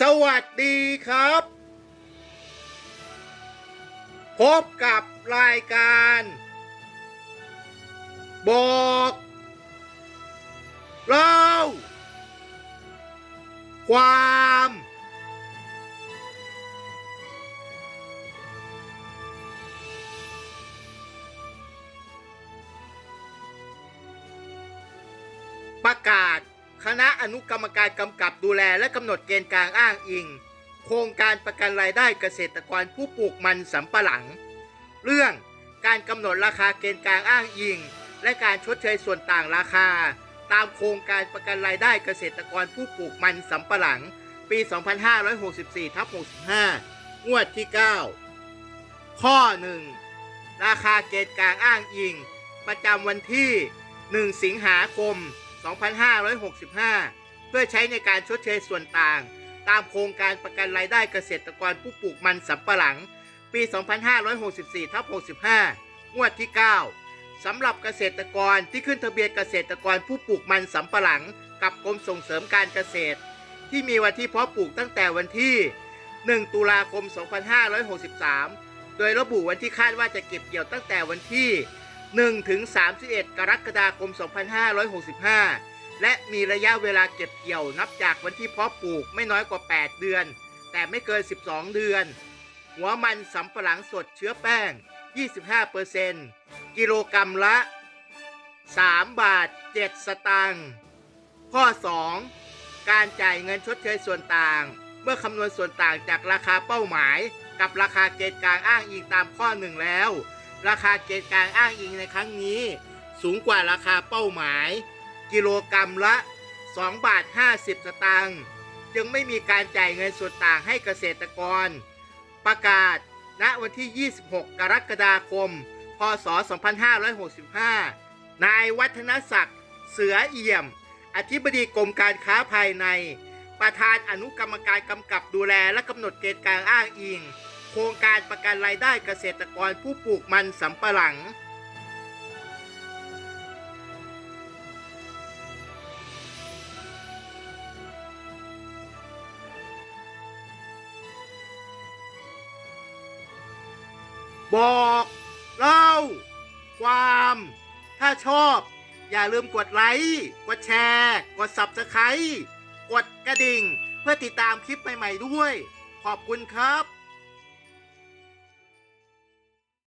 สวัสดีครับ พบกับรายการ บอก เล่า ความ ประกาศ คณะอนุกรรมการกำกับดูแลและกำหนดเกณฑ์การอ้างอิง โครงการประกันรายได้เกษตรกรผู้ปลูกมันสำปะหลัง เรื่องการกำหนดราคาเกณฑ์การอ้างอิง และการชดเชยส่วนต่างราคา ตามโครงการประกันรายได้เกษตรกรผู้ปลูกมันสำปะหลัง ปี 2564ทับ65 งวดที่ 9 ข้อ 1 ราคาเกณฑ์กลางอ้างอิง ประจำวันที่ 1 สิงหาคม 2565 เพื่อใช้ในการชดเชยส่วนต่าง ตามโครงการประกันรายได้เกษตรกรผู้ปลูกมันสำปะหลัง ปี 2564ทับ65 งวดที่ 9 สำหรับเกษตรกรที่ขึ้นทะเบียนเกษตรกรผู้ปลูกมันสำปะหลัง กับกรมส่งเสริมการเกษตร ที่มีวันที่เพาะปลูกตั้งแต่วันที่ 1 ตุลาคม 2563 โดยระบุวันที่คาดว่าจะเก็บเกี่ยวตั้งแต่วันที่ 1ถึง31 กรกฎาคม 2565 และมีระยะเวลาเก็บเกี่ยวนับจากวันที่เพาะปลูกไม่น้อยกว่า 8 เดือน แต่ไม่เกิน 12 เดือน หัวมันสำปะหลังสดเชื้อแป้ง 25%กิโลกรัมละ 3 บาท 7 สตางค์ข้อ 2 การจ่ายเงินชดเชยส่วนต่าง เมื่อคำนวณส่วนต่างจากราคาเป้าหมาย กับราคาเกณฑ์กลางอ้างอิงตามข้อหนึ่งแล้ว ราคาเกณฑ์กลางอ้างอิงในครั้งนี้ สูงกว่าราคาเป้าหมาย กิโลกรัมละ 2 บาท 50 สตางค์จึงไม่มีการจ่ายเงินส่วนต่างให้เกษตรกร ประกาศณวันที่ 26 กรกฎาคม พศ 2565 นายวัฒนศักดิ์ เสือเอี่ยม อธิบดีกรมการค้าภายใน ประธานอนุกรรมการกำกับดูแลและกำหนดเกณฑ์การอ้างอิง โครงการประกันรายได้เกษตรกรผู้ปลูกมันสำปะหลัง บอกเล่า ความ ถ้าชอบ อย่าลืมกดไลค์ กดแชร์ กด Subscribe กดกระดิ่ง เพื่อติดตามคลิปใหม่ ๆ ด้วย ขอบคุณครับ